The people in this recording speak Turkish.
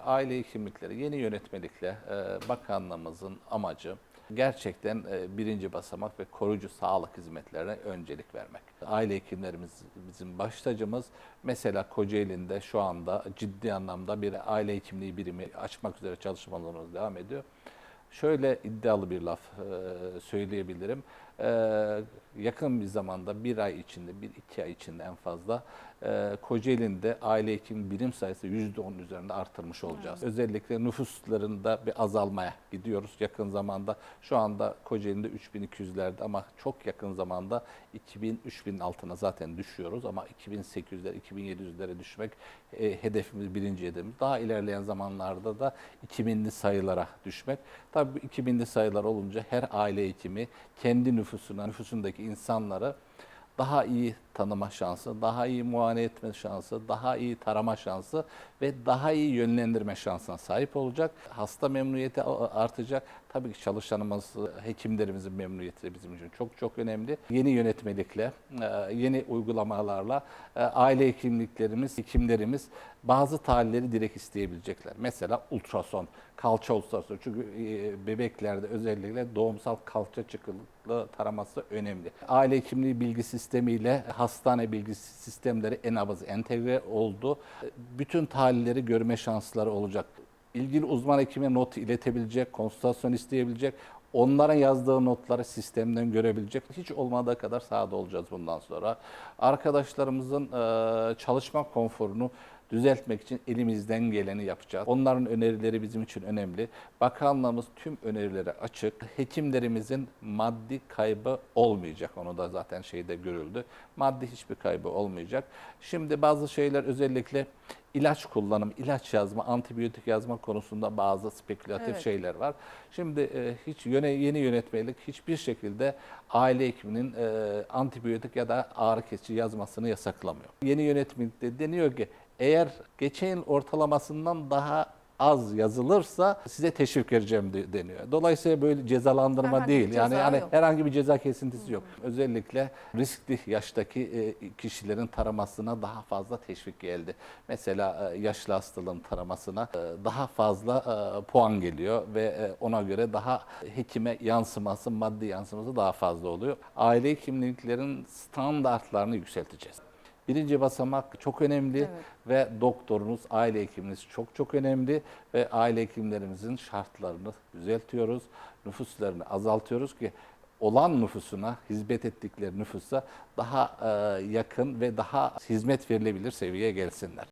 Aile hekimlikleri yeni yönetmelikle e, bakanlığımızın amacı gerçekten e, birinci basamak ve koruyucu sağlık hizmetlerine öncelik vermek. Aile hekimlerimiz bizim baş tacımız. Mesela Kocaeli'nde şu anda ciddi anlamda bir aile hekimliği birimi açmak üzere çalışmalarımız devam ediyor. Şöyle iddialı bir laf e, söyleyebilirim. Yakın bir zamanda bir ay içinde, bir iki ay içinde en fazla e, Kocaeli'nde aile hekim birim sayısı %10 üzerinde artırmış olacağız. Özellikle nüfuslarında bir azalmaya gidiyoruz yakın zamanda. Şu anda Kocaeli'nde 3200'lerde ama çok yakın zamanda 2000-3000 altına zaten düşüyoruz ama 2800'ler, 2700'lere düşmek e, hedefimiz, birinci hedefimiz. Daha ilerleyen zamanlarda da 2000'li sayılara düşmek. Tabii bu 2000'li sayılar olunca her aile hekimi kendi nüfusuna, nüfusundaki insanları daha iyi tanıma şansı, daha iyi muayene etme şansı, daha iyi tarama şansı ve daha iyi yönlendirme şansına sahip olacak. Hasta memnuniyeti artacak. Tabii ki çalışanımız, hekimlerimizin memnuniyeti bizim için çok çok önemli. Yeni yönetmelikle, e, yeni uygulamalarla e, aile hekimliklerimiz, hekimlerimiz bazı tahlilleri direkt isteyebilecekler. Mesela ultrason, kalça ultrason. Çünkü e, bebeklerde özellikle doğumsal kalça çıkıklığı taraması önemli. Aile hekimliği bilgi sistemiyle hastane bilgi sistemleri en az entegre oldu. Bütün tahlilleri görme şansları olacak. İlgili uzman hekime not iletebilecek, konsültasyon isteyebilecek, onların yazdığı notları sistemden görebilecek. Hiç olmadığı kadar sahada olacağız bundan sonra. Arkadaşlarımızın çalışma konforunu düzeltmek için elimizden geleni yapacağız. Onların önerileri bizim için önemli. Bakanlığımız tüm önerilere açık. Hekimlerimizin maddi kaybı olmayacak. Onu da zaten şeyde görüldü. Maddi hiçbir kaybı olmayacak. Şimdi bazı şeyler özellikle ilaç kullanım, ilaç yazma, antibiyotik yazma konusunda bazı spekülatif Evet. şeyler var. Şimdi e, hiç yöne, yeni yönetmelik hiçbir şekilde aile hekiminin e, antibiyotik ya da ağrı kesici yazmasını yasaklamıyor. Yeni yönetmelikte deniyor ki eğer geçen yıl ortalamasından daha az yazılırsa size teşvik vereceğim de- deniyor. Dolayısıyla böyle cezalandırma Herhangi değil. Yani ceza yani yok. herhangi bir ceza kesintisi yok. Özellikle riskli yaştaki e, kişilerin taramasına daha fazla teşvik geldi. Mesela e, yaşlı hastalığın taramasına e, daha fazla e, puan geliyor ve e, ona göre daha hekime yansıması, maddi yansıması daha fazla oluyor. Aile hekimliklerin standartlarını yükselteceğiz. Birinci basamak çok önemli Evet. ve doktorunuz, aile hekiminiz çok çok önemli ve aile hekimlerimizin şartlarını düzeltiyoruz, nüfuslarını azaltıyoruz ki olan nüfusuna, hizmet ettikleri nüfusa daha yakın ve daha hizmet verilebilir seviyeye gelsinler.